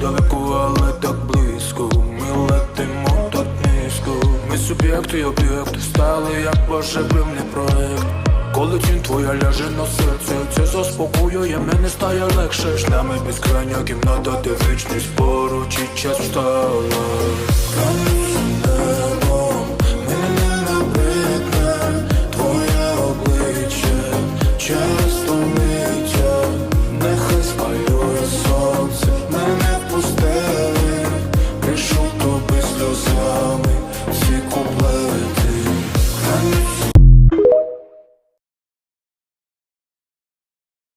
далеко, але так близько. Ми летимо так низько. Ми суб'єкти, об'єкт, стали, як божевільний проект. Коли тінь твоя ляже на серце, це заспокоює, мене стає легше Шлями безкрайня кімната, де вічність поруч і час встала Чай